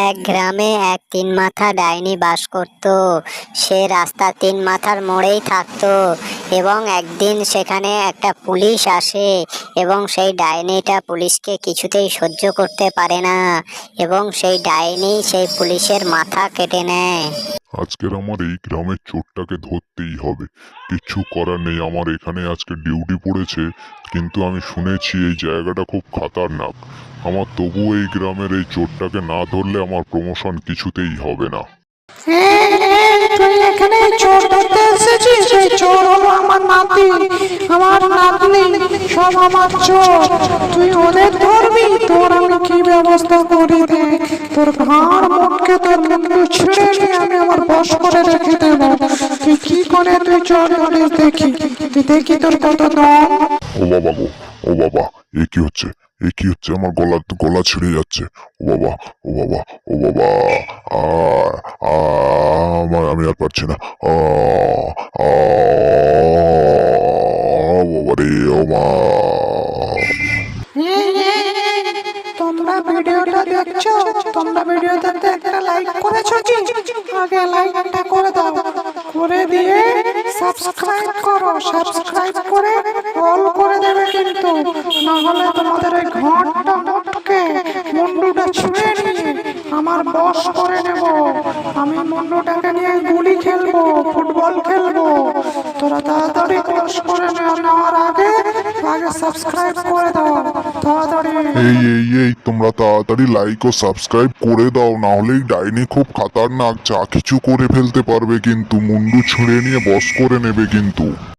এক গ্রামে এক তিন মাথা ডাইনি বাস করত। সে রাস্তা তিন মাথার মোড়েই থাকত এবং একদিন সেখানে একটা পুলিশ আসে এবং সেই ডাইনিটা পুলিশকে কিছুতেই সহ্য করতে পারে না এবং সেই ডাইনি সেই পুলিশের মাথা কেটে নেয়। আজকের আমার এই গ্রামের চোরটাকে ধরতেই হবে। কিচ্ছু করার নেই, আমার এখানে আজকে ডিউটি পড়েছে, কিন্তু আমি শুনেছি এই জায়গাটা খুব খাতারনাক। আমার তবুও এই গ্রামের এই চোরটাকে না ধরলে আমার প্রমোশন কিছুতেই হবে না। তুই তোর ব্যবস্থা করি দেখ তোর ঘাড় মুখকে তোর মুন্ডু ছিঁড়ে নিয়ে আমি আমার বস করে রেখে দেবো। তুই কি করে তুই চোর ধরিস দেখি? তুই দেখি তোর কত দম ও বাবা গো, ও বাবা, এ কি হচ্ছে? এ কি হচ্ছে? আমার গলা গলা ছিঁড়ে যাচ্ছে। ও বাবা ও বাবা ও বাবা আমার, আমি আর পারছি না। আ বাবা রে, ও মা। দেখছ? তোমরা ভিডিওটাতে একটা লাইক করেছ কি? আগে লাইকটা করে দাও। করে দিয়ে সাবস্ক্রাইব করো। সাবস্ক্রাইব করে অল করে দেবে কিন্তু। না হলে তোমাদের ওই ঘণ্টা মুটকে মুন্ডুটা ছুঁয়ে নিয়ে আমার বস করে নেব। আমি মুন্ডুটাকে নিয়ে গুলি খেলব, ফুটবল খেলব তোরা তাড়াতাড়ি বস করে নে- নেওয়ার আগে আগে সাবস্ক্রাইব করে দাও, তাড়াতাড়ি। এই এই এই, তোমরা তাড়াতাড়ি লাইক ও সাবস্ক্রাইব করে দাও, না হলে ডাইনি খুব খাতারনাক, যা কিছু করে ফেলতে পারবে কিন্তু, মুন্ডু ছুঁড়ে নিয়ে বস করে নেবে কিন্তু।